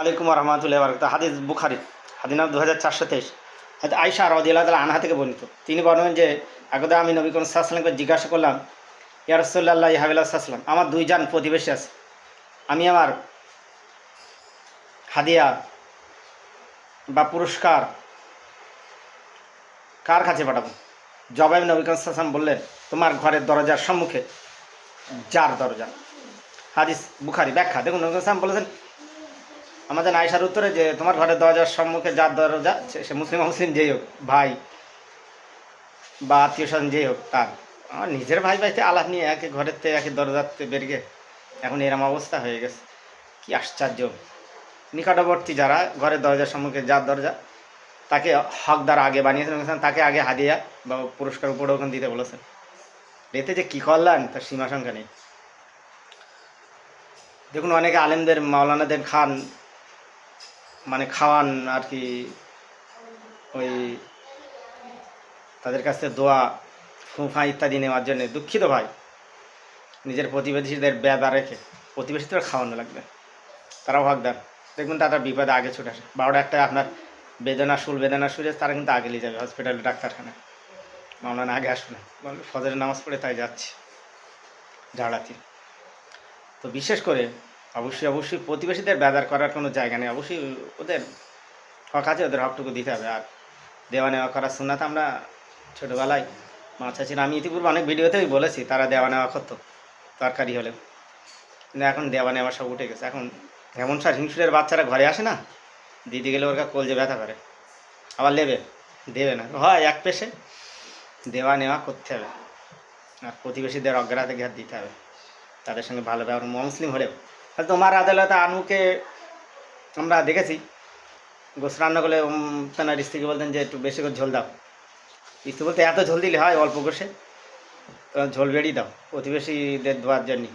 আলাইকুম রহমতুল্লাহ বরকত হাদিস বুখারি, হাদিস নাম দু হাজার চারশো তেইশ। আয়সা রদিল্লাহ তালা আনহা থেকে বর্ণিত। তিনি বলেন যে একদা আমি নবী কোন সাহসালামকে জিজ্ঞাসা করলাম, ইয়া রসোল্লাহ ইহাবিল্লাহ সাহসালাম আমার দুইজন প্রতিবেশী আছে। আমি আমার হাদিয়া বা পুরস্কার কার কাছে পাঠাবো? জবাই নবী কোন সাহসালাম বললেন, তোমার ঘরের দরজার সম্মুখে যার দরজা? হাদিস বুখারি ব্যাখ্যা। দেখুন নবী সালাম বলেছেন আমাদের আয়সার উত্তরে যে তোমার ঘরের দরজার সম্মুখে যার দরজা, সে মুসলিম মুসলিম যেই হোক, ভাই বা আত্মীয় স্বজন যেই হোক তার। আমার নিজের ভাই ভাইতে আলাপ নিয়ে একে ঘরের থেকে একে দরজাতে বেরিয়ে এখন এরম অবস্থা হয়ে গেছে। কি আশ্চর্য। নিকটবর্তী যারা ঘরের দরজার সম্মুখে যার দরজা, তাকে হকদার আগে বানিয়েছেন তাকে আগে হাদিয়া বা পুরস্কার উপঢৌকন দিতে বলেছেন। এতে যে কী করলেন তার সীমা সংখ্যা নেই। দেখুন, অনেকে আলেমদের, মাওলানাদের খান মানে খাওয়ান আর কি ওই তাদের কাছ থেকে দোয়া ফুফা ইত্যাদি নেওয়ার জন্য। দুঃখিত ভাই, নিজের প্রতিবেশীদের বেদা রেখে। প্রতিবেশীদের খাওয়ানো লাগবে। তারাও হকদার দেখবেন তারা বিপদে আগে ছুটে আসে। বারোটা একটা আপনার বেদনা শুল বেদনা শুলে তারা কিন্তু আগে নিয়ে যাবে হসপিটালে ডাক্তারখানায় মামলানা আগে আসবে ফজরের নামাজ পড়ে তাই যাচ্ছে। ঝাড়াতি। তো বিশেষ করে অবশ্যই অবশ্যই প্রতিবেশীদের বেদার করার কোনো জায়গা নেই। অবশ্যই ওদের হক আছে, ওদের হকটুকু দিতে হবে। আর দেওয়া নেওয়া করার সুন্নাত আমরা ছোটোবেলায় মাছ আছে আমি ইতিপূর্বে অনেক ভিডিওতেই বলেছি, তারা দেওয়া নেওয়া করতো, তরকারি হলে কিন্তু এখন দেওয়া নেওয়া সব উঠে গেছে। এখন এমন সার হিংসুরের বাচ্চারা ঘরে আসে না, দিদি গেলে ওর কলজে ব্যথা করে। আবার নেবে? দেবে না। হয় এক পেশে দেওয়া নেওয়া করতে হবে। আর প্রতিবেশীদের অগ্রাধিকার দিতে হবে। তাদের সঙ্গে ভালো ব্যবহার মুসলিম হলেও। তোমার আদালতে আনুকে আমরা দেখেছি। গোস রান্না করলে তেনার স্ত্রীকে বলতেন যে একটু বেশি করে ঝোল দাও। স্ত্রী বলতে এত ঝোল দিলে হয় অল্প তো ঝোল বেরিয়ে দাও। প্রতিবেশীদের ধোয়ার জন্য।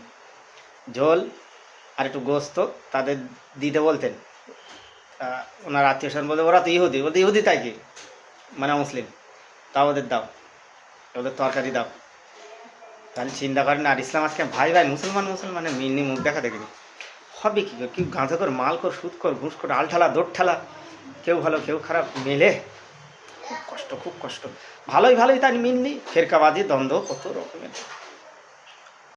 ঝোল আর একটু গোস্ত তাদের দিতে বলতেন। তা ওনার আত্মীয় স্বজন বলতে, ওরা তো ইহুদি। বলতে, ইহুদি তাই কি? মানে মুসলিম। তাও ওদের দাও। ওদের তরকারি দাও। তাহলে চিন্তা করেন আর ইসলাম আজকে, ভাই ভাই, মুসলমান, মুসলমানের মিনি মুখ দেখা দেখিনি। হবে কী কেউ গাঁজা কর, মাল কর, সুদ কর, ঘুষ কর আলঠালা দোট ঠালা, কেউ ভালো, কেউ খারাপ, মেলে। খুব কষ্ট খুব কষ্ট। ভালোই ভালোই তাই মিললি ফেরকাবাজি, দ্বন্দ্ব, কত রকমের।